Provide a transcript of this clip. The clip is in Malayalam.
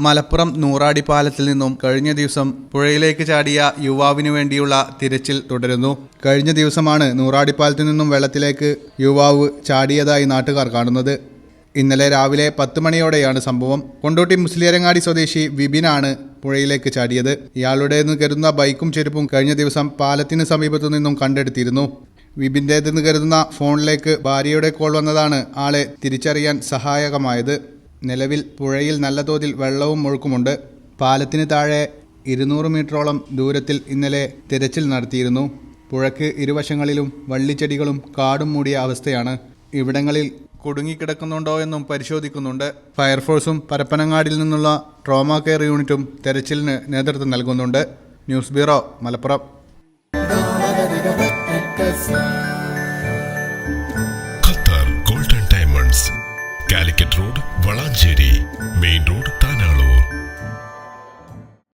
മലപ്പുറം നൂറാടിപ്പാലത്തിൽ നിന്നും കഴിഞ്ഞ ദിവസം പുഴയിലേക്ക് ചാടിയ യുവാവിനു വേണ്ടിയുള്ള തിരച്ചിൽ തുടരുന്നു. കഴിഞ്ഞ ദിവസമാണ് നൂറാടിപ്പാലത്തിൽ നിന്നും വെള്ളത്തിലേക്ക് യുവാവ് ചാടിയതായി നാട്ടുകാർ കാണുന്നത്. ഇന്നലെ രാവിലെ പത്ത് മണിയോടെയാണ് സംഭവം. കൊണ്ടോട്ടി മുസ്ലിയരങ്ങാടി സ്വദേശി വിപിനാണ് പുഴയിലേക്ക് ചാടിയത്. ഇയാളുടേതെന്ന് കരുതുന്ന ബൈക്കും ചെരുപ്പും കഴിഞ്ഞ ദിവസം പാലത്തിന് സമീപത്തു നിന്നും കണ്ടെടുത്തിരുന്നു. വിപിന്റേതെന്ന് കരുതുന്ന ഫോണിലേക്ക് ഭാര്യയുടെ കോൾ വന്നതാണ് ആളെ തിരിച്ചറിയാൻ സഹായകമായത്. നിലവിൽ പുഴയിൽ നല്ല തോതിൽ വെള്ളവും ഒഴുക്കുമുണ്ട്. പാലത്തിന് താഴെ ഇരുന്നൂറ് മീറ്ററോളം ദൂരത്തിൽ ഇന്നലെ തിരച്ചിൽ നടത്തിയിരുന്നു. പുഴയ്ക്ക് ഇരുവശങ്ങളിലും വള്ളിച്ചെടികളും കാടും മൂടിയ അവസ്ഥയാണ്. ഇവിടങ്ങളിൽ കുടുങ്ങിക്കിടക്കുന്നുണ്ടോ എന്നും പരിശോധിക്കുന്നുണ്ട്. ഫയർഫോഴ്സും പരപ്പനങ്ങാടിൽ നിന്നുള്ള ട്രോമ കെയർ യൂണിറ്റും തെരച്ചിലിന് നേതൃത്വം നൽകുന്നുണ്ട്. News bureau Malappuram. Manjeri main road